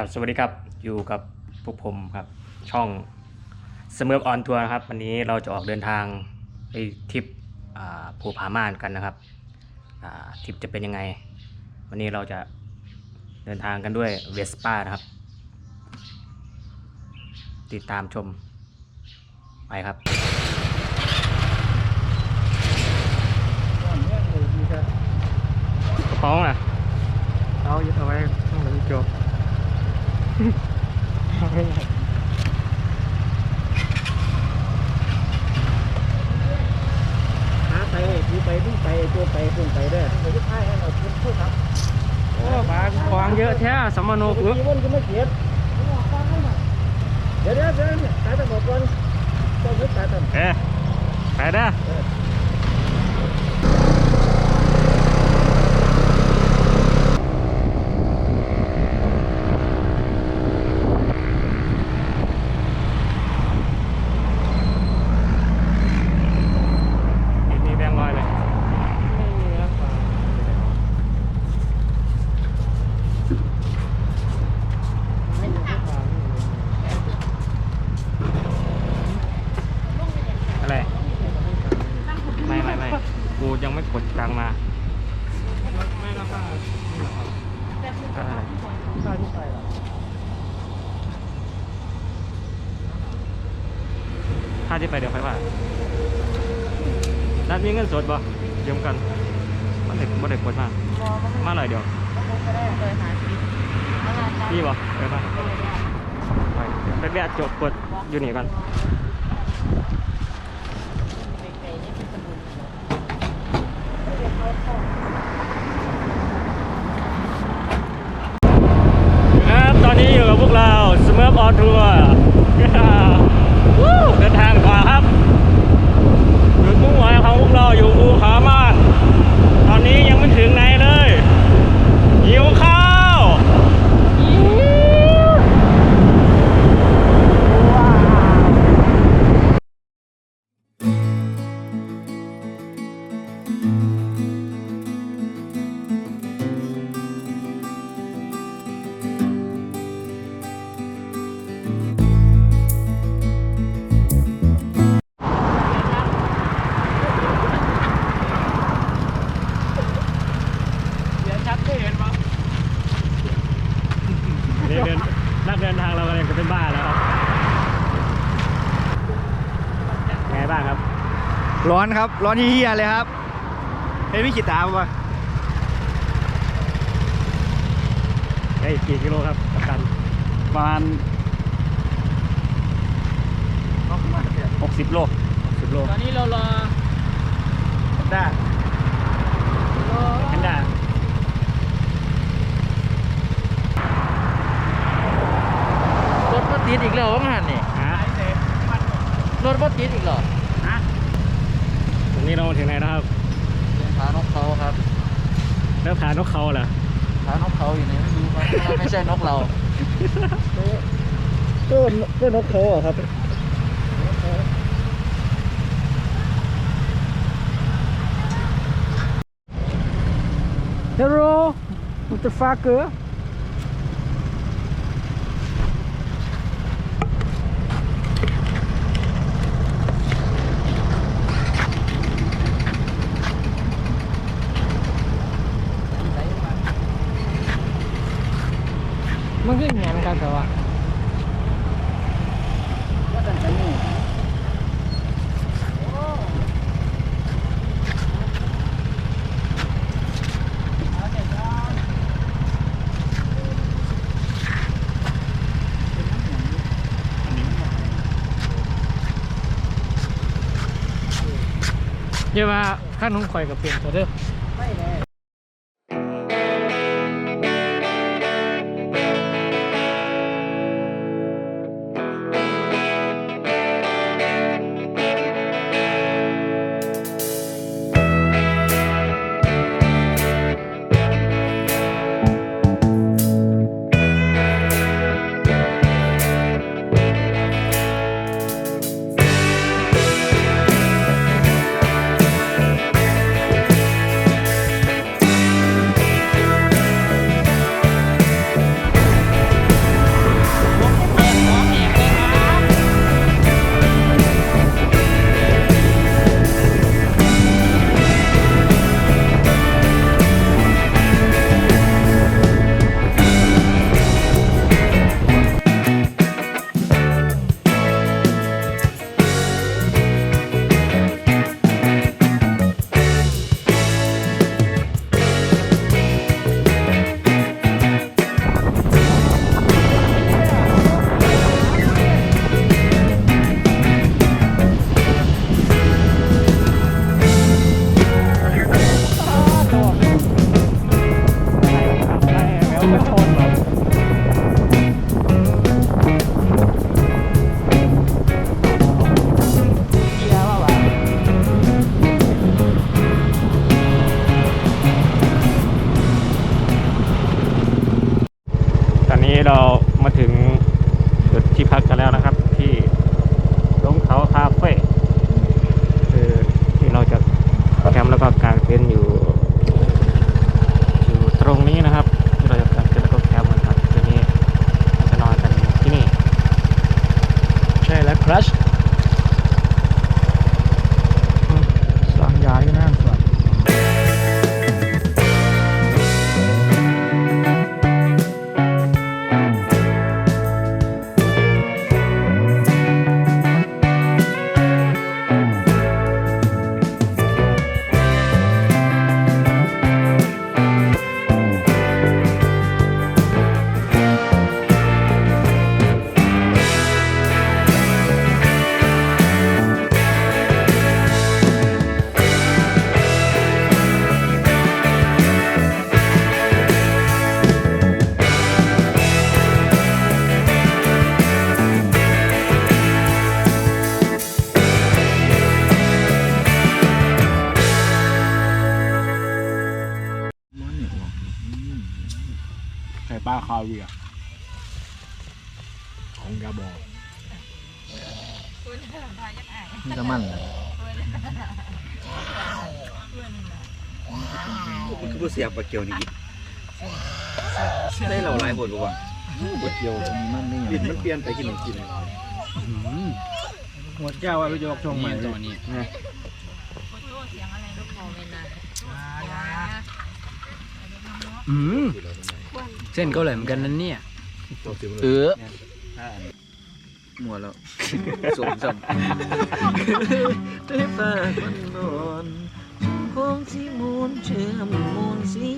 ครับสวัสดีครับอยู่กับพวกผมครับช่องเสมอออนทัวร์นะครับ วันนี้เราจะออกเดินทางไปทริปอ่าภูผาม่านกันนะครับอ่าทริปจะเป็นยังไง วันนี้เราจะเดินทางกันด้วยเวสป้านะครับ ติดตามชมไปครับกระเป๋าอะเอายึดเอาไว้ข้างหลังจบ หาไปดูไปดูไปตัวไปพุ่งไปเด้อเดี๋ยวจะพายให้เราชุดชุดครับโอ้ปลาควางเยอะแท้สมโนโอ้กุยวันก็ไม่เกียดเดี๋ยวเดี๋ยวเดี๋ยวสายตะบอกก่อนต้องให้สายตะเอ๊ะไปเด้อมีแบงค์ร้อยไหมไม่มีแล้วปลาอะไร ไม่ไม่ไม่ กูยังไม่กดกลางมาไม่รับค่าอะไรค่าที่ไปล่ะค่าที่ไปเดี๋ยวค่อยว่านัดมีเงินสดบ่ยืมกันมันเด็กมันเด็กกดมามาหน่อยเดี๋ยวพี่บ่ไปป่ะไปไปแวะจบกดอยู่นี่กัน ครับตอนนี้อยู่กับพวกเราสเมิร์ฟออนทัวร์เดินทางกว่าครับ ร้อนครับ ร้อนที่เฮียเลยครับเห็นพี่ขีดตามป่ะได้กี่กิโลครับประกันประมาณ60โล10โลตอนนี้เรารอได้ แพนด้าร ถบ่ติดอีกแล้วว่างั้นนี่ ฮะ รถบ่ติดอีกเหรอ ตรงนี้เรามาถึงไหนแล้วครับ เป็นขานกเขาครับ แล้วขานกเขาเหรอ ขานกเขาอยู่ไหนไม่รู้ครับไม่ใช่นกเรา ก็ก็นกเขาอะครับฮัลโหลมุตฟาเกอร์มันก็งานกันแต่ว่า เดี๋ยวว่าขั้นของข่อยกับเปลี่ยนตัวเด้อ กันแล้วนะครับ ที่ลงเขาคาเฟ่คือที่เราจะแคมป์แล้วก็กางเต็นท์อยู่อยู่ตรงนี้นะครับที่เราจะกางเต็นท์แล้วก็แคมป์กันครับคืนนี้จะนอนกันที่นี่ ใช่แล้วครับ ปลาคาเวียร์ของกาบอกน้ำมันเลยมันคือผู้เสียบปลาเกียวนี่ได้เราหลายบทบ่วะบดเกียวมีมันนี่ดินมันเปลี่ยนไปกินหนึ่งกินหัวเจ้าว่าไปยกช่องใหม่ตอนนี้อืม เส้นก็เลยเหมือนกันนั่นเนี่ยเออมัวแล้วสมสมได้ฝากมันนอนคงสีมูนเชื่อมมูนสี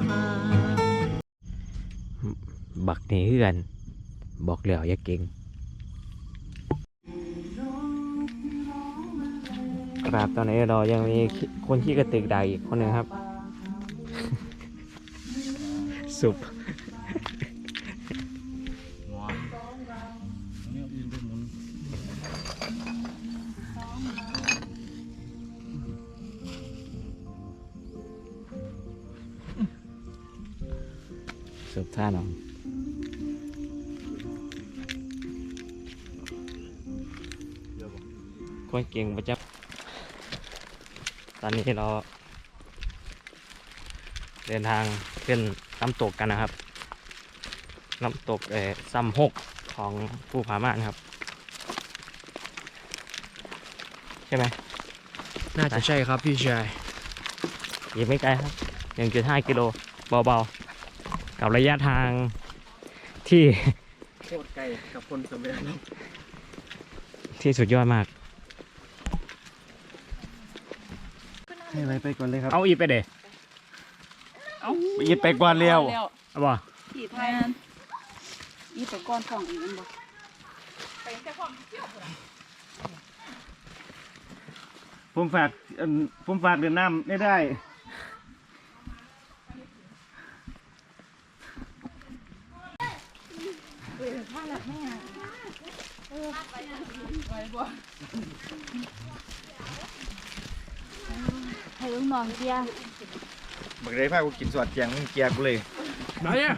คลาบักนี่เฮือนบอกแล้วอย่าเก่งครับตอนนี้เรายังมีคนที่กระตึกด่าอีกคนหนึ่งครับ สุปสุปท่าน้องคนเก่งประจับตอนนี้เรา เดินทางขึ้นน้ำตกกันนะครับ น้ำตกเอ่อซัมหกของภูผาม่านครับ ใช่ไหมน่าจะใช่ครับพี่ชายอีกไม่ไกลครับ 1.5 กิโลเบาๆ กับระยะทางที่โคตรไกลกับคนสมัยนั้นที่สุดยอดมากให้อะไรไปก่อนเลยครับ เอาอีกไปเด้ ไปยึดไปก่อนเร็วเอาบ่ขี่ไทยอีไปก้อนทองอีกมันบ่ผมฝากเอิ่มผมฝากเดินน้ำได้ได้ให้ลูกน้องเกียร์ บักเลยพากูกินสวัสดแจงมึงเกียกูเลยไหนอะ